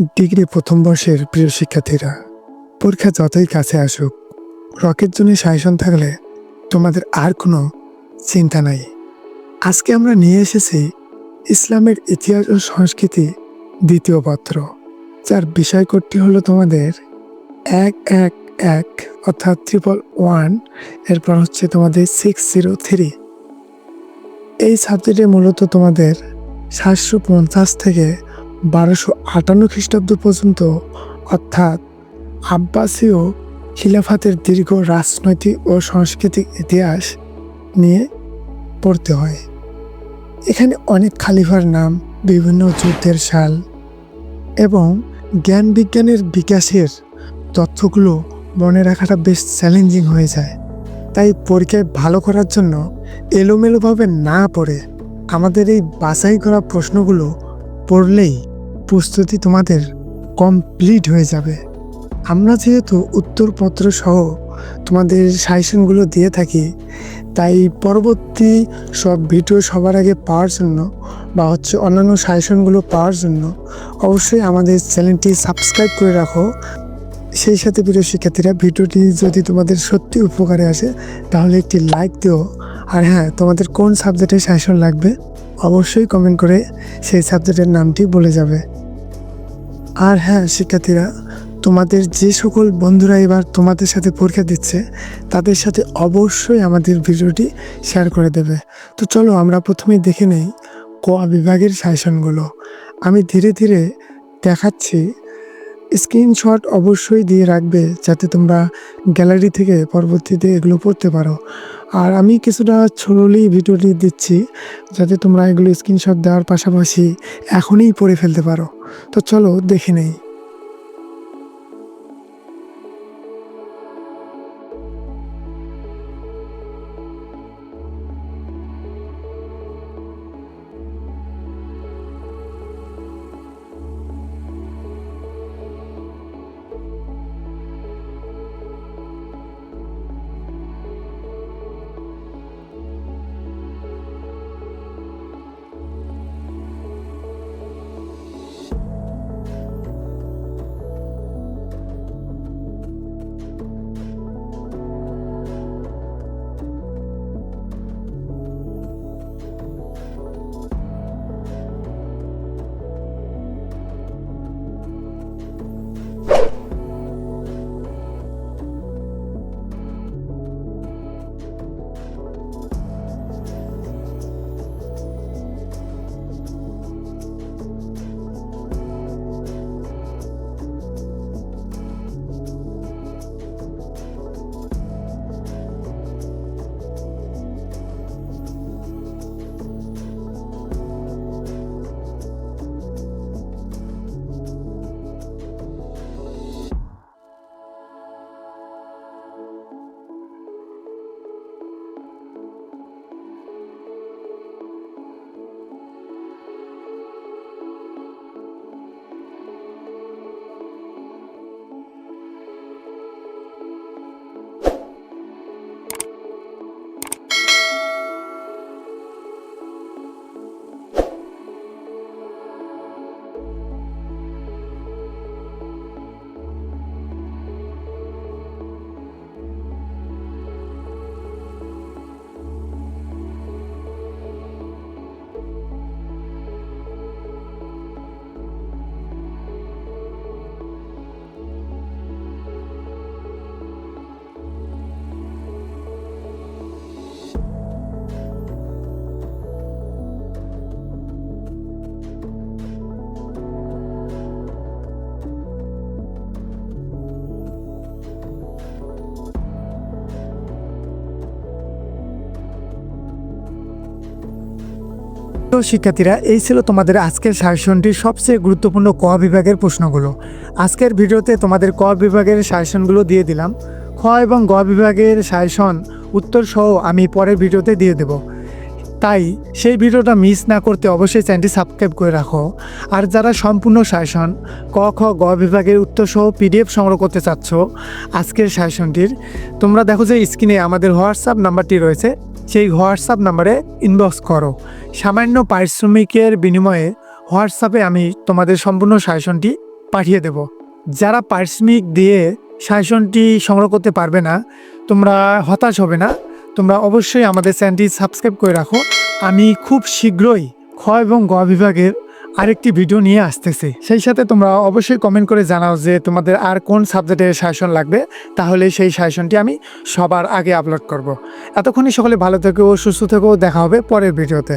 Degree প্রথম বর্ষের প্রিয় শিক্ষার্থীরা, পরীক্ষা যতই কাছে আসুক রকের জন্য সাজেশন থাকলে তোমাদের আর কোনো চিন্তা নাই। আজকে আমরা নিয়ে এসেছি ইসলামের ইতিহাস ও সংস্কৃতি দ্বিতীয় পত্র, যার বিষয়কোডটি হলো তোমাদের এক এক এক অর্থাৎ ট্রিপল ওয়ান এরপর হচ্ছে তোমাদের সিক্স জিরো থ্রি এই সাবজেক্টে মূলত তোমাদের সাতশো পঞ্চাশ থেকে বারোশো আটান্ন খ্রিস্টাব্দ পর্যন্ত, অর্থাৎ আব্বাসীয় খিলাফাতের দীর্ঘ রাজনৈতিক ও সাংস্কৃতিক ইতিহাস নিয়ে পড়তে হয়। এখানে অনেক খালিফার নাম, বিভিন্ন যুদ্ধের সাল এবং জ্ঞান বিজ্ঞানের বিকাশের তথ্যগুলো মনে রাখাটা বেশ চ্যালেঞ্জিং হয়ে যায়। তাই পরীক্ষায় ভালো করার জন্য এলোমেলোভাবে না পড়ে আমাদের এই বাছাই করা প্রশ্নগুলো পড়লেই প্রস্তুতি তোমাদের কমপ্লিট হয়ে যাবে। আমরা যেহেতু উত্তরপত্র সহ তোমাদের সাজেশনগুলো দিয়ে থাকি, তাই পরবর্তী সব ভিডিও সবার আগে পাওয়ার জন্য বা হচ্ছে অন্যান্য সাজেশনগুলো পাওয়ার জন্য অবশ্যই আমাদের চ্যানেলটি সাবস্ক্রাইব করে রাখো। সেই সাথে প্রিয় শিক্ষার্থীরা ভিডিওটি যদি তোমাদের সত্যি উপকারে আসে, তাহলে একটি লাইক দিও। আর হ্যাঁ তোমাদের কোন সাবজেক্টের সাজেশন লাগবে, অবশ্যই কমেন্ট করে সেই সাবজেক্টের নামটি বলে যাবে। আর হ্যাঁ শিক্ষার্থীরা, তোমাদের যে সকল বন্ধুরা এবার তোমাদের সাথে পরীক্ষা দিচ্ছে, তাদের সাথে অবশ্যই আমাদের ভিডিওটি শেয়ার করে দেবে। তো চলো আমরা প্রথমেই দেখে নেই ক বিভাগের সাজেশনগুলো আমি ধীরে ধীরে দেখাচ্ছি। স্ক্রিনশট অবশ্যই দিয়ে রাখবে যাতে তোমরা গ্যালারি থেকে পরবর্তীতে এগুলো পড়তে পারো। আর আমি কিছুটা ছড়লেই ভিডিওটি দিচ্ছি, যাতে তোমরা এগুলো স্ক্রিনশট দেওয়ার পাশাপাশি এখনই পড়ে ফেলতে পারো। তো চলো দেখে নেই। তো শিক্ষার্থীরা, এই ছিল তোমাদের আজকের সাজেশনটির সবচেয়ে গুরুত্বপূর্ণ ক বিভাগের প্রশ্নগুলো। আজকের ভিডিওতে তোমাদের ক বিভাগের সাজেশনগুলো দিয়ে দিলাম। খ এবং গ বিভাগের সাজেশন উত্তর সহ আমি পরের ভিডিওতে দিয়ে দেব। তাই সেই ভিডিওটা মিস না করতে অবশ্যই চ্যানেলটি সাবস্ক্রাইব করে রাখো। আর যারা সম্পূর্ণ শাসন ক, খ, গ বিভাগের উত্তর সহ পিডিএফ সংগ্রহ করতে চাচ্ছ, আজকের সাজেশনটির তোমরা দেখো যে স্ক্রিনে আমাদের হোয়াটসঅ্যাপ নাম্বারটি রয়েছে। সেই হোয়াটসঅ্যাপ নাম্বারে ইনবক্স করো। সামান্য পারিশ্রমিকের বিনিময়ে হোয়াটসঅ্যাপে আমি তোমাদের সম্পূর্ণ সাজেশনটি পাঠিয়ে দেব। যারা পারিশ্রমিক দিয়ে সাজেশনটি সংগ্রহ করতে পারবে না, তোমরা হতাশ হবে না। তোমরা অবশ্যই আমাদের চ্যানেলটি সাবস্ক্রাইব করে রাখো। আমি খুব শীঘ্রই ক্ষয় এবং গ বিভাগের আরেকটি ভিডিও নিয়ে আসতেছি। সেই সাথে তোমরা অবশ্যই কমেন্ট করে জানাও যে তোমাদের আর কোন সাবজেক্টের শাসন লাগবে। তাহলে সেই সাজেশনটি আমি সবার আগে আপলোড করব। এতক্ষণই সকলে ভালো থেকো, সুস্থ থেকেও দেখা হবে পরের ভিডিওতে।